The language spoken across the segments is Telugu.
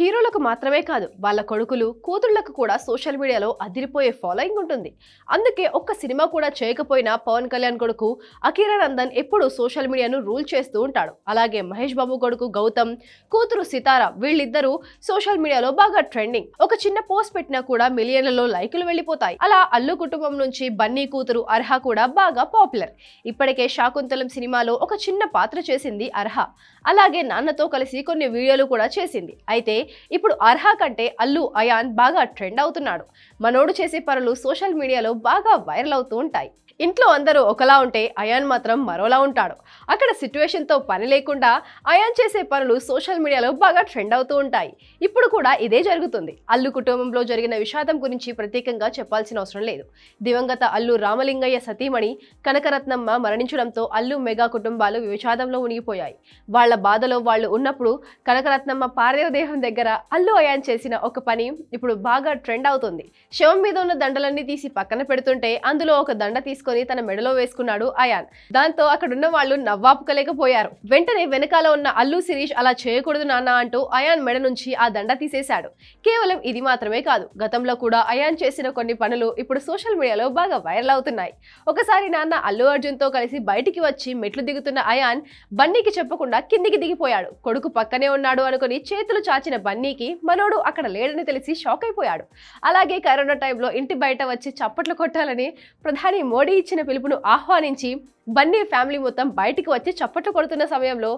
హీరోలకు మాత్రమే కాదు వాళ్ళ కొడుకులు కూతుళ్ళకు కూడా సోషల్ మీడియాలో అదిరిపోయే ఫాలోయింగ్ ఉంటుంది. అందుకే ఒక్క సినిమా కూడా చేయకపోయినా పవన్ కళ్యాణ్ కొడుకు అకీరా నందన్ ఎప్పుడూ సోషల్ మీడియాను రూల్ చేస్తూ ఉంటాడు. అలాగే మహేష్ బాబు కొడుకు గౌతమ్ కూతురు సితార వీళ్ళిద్దరూ సోషల్ మీడియాలో బాగా ట్రెండింగ్. ఒక చిన్న పోస్ట్ పెట్టినా కూడా మిలియన్లలో లైకులు వెళ్ళిపోతాయి. అలా అల్లు కుటుంబం నుంచి బన్నీ కూతురు అర్హ కూడా బాగా పాపులర్. ఇప్పటికే శాకుంతలం సినిమాలో ఒక చిన్న పాత్ర చేసింది అర్హ. అలాగే నాన్నతో కలిసి కొన్ని వీడియోలు కూడా చేసింది. అయితే ఇప్పుడు అర్హ కంటే అల్లు అయాన్ బాగా ట్రెండ్ అవుతున్నాడు. మనోడు చేసే పనులు సోషల్ మీడియాలో బాగా వైరల్ అవుతూ ఉంటాయి. ఇంట్లో అందరూ ఒకలా ఉంటే అయాన్ మాత్రం మరోలా ఉంటాడు. అక్కడ సిచ్యువేషన్తో పని లేకుండా అయాన్ చేసే పనులు సోషల్ మీడియాలో బాగా ట్రెండ్ అవుతూ ఉంటాయి. ఇప్పుడు కూడా ఇదే జరుగుతుంది. అల్లు కుటుంబంలో జరిగిన విషాదం గురించి ప్రత్యేకంగా చెప్పాల్సిన అవసరం లేదు. దివంగత అల్లు రామలింగయ్య సతీమణి కనకరత్నమ్మ మరణించడంతో అల్లు మెగా కుటుంబాలు విషాదంలో మునిగిపోయాయి. వాళ్ళ బాధలో వాళ్ళు ఉన్నప్పుడు కనకరత్నమ్మ పార్థివ దేహం దగ్గర అల్లు అయాన్ చేసిన ఒక పని ఇప్పుడు బాగా ట్రెండ్ అవుతుంది. శవం మీద ఉన్న దండలన్నీ తీసి పక్కన పెడుతుంటే అందులో ఒక దండ తీసుకొని తన మెడలో వేసుకున్నాడు అయాన్. దాంతో అక్కడున్న వాళ్ళు నవ్వాపుకలేకపోయారు. వెంటనే వెనకాల ఉన్న అల్లు శిరీష్ అలా చేయకూడదు నాన్న అంటూ అయాన్ మెడ నుంచి ఆ దండ తీసేశాడు. కేవలం ఇది మాత్రమే కాదు గతంలో కూడా అయాన్ చేసిన కొన్ని పనులు ఇప్పుడు సోషల్ మీడియాలో బాగా వైరల్ అవుతున్నాయి. ఒకసారి నాన్న అల్లు అర్జున్తో కలిసి బయటికి వచ్చి మెట్లు దిగుతున్న అయాన్ బన్నీకి చెప్పకుండా కిందికి దిగిపోయాడు. కొడుకు పక్కనే ఉన్నాడు అనుకుని చేతులు చాచిన బన్నీకి మనోడు అక్కడ లేడని తెలిసి షాక్ అయిపోయాడు. అలాగే కరోనా టైంలో ఇంటి బయట వచ్చి చప్పట్లు కొట్టాలని ప్రధాని మోడీ ఇచ్చిన పిలుపును ఆహ్వానించి బన్నీ ఫ్యామిలీ మొత్తం బయటికి వచ్చి చప్పట్లు కొడుతున్న సమయంలో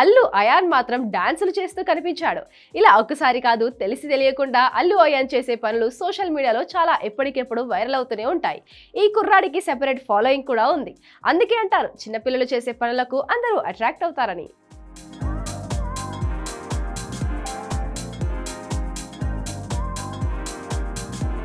అల్లు అయాన్ మాత్రం డాన్సులు చేస్తూ కనిపించాడు. ఇలా ఒక్కసారి కాదు తెలిసి తెలియకుండా అల్లు అయాన్ చేసే పనులు సోషల్ మీడియాలో చాలా ఎప్పటికెప్పుడు వైరల్ అవుతూనే ఉంటాయి. ఈ కుర్రాడికి సెపరేట్ ఫాలోయింగ్ కూడా ఉంది. అందుకే అంటారు చిన్నపిల్లలు చేసే పనులకు అందరూ అట్రాక్ట్ అవుతారని.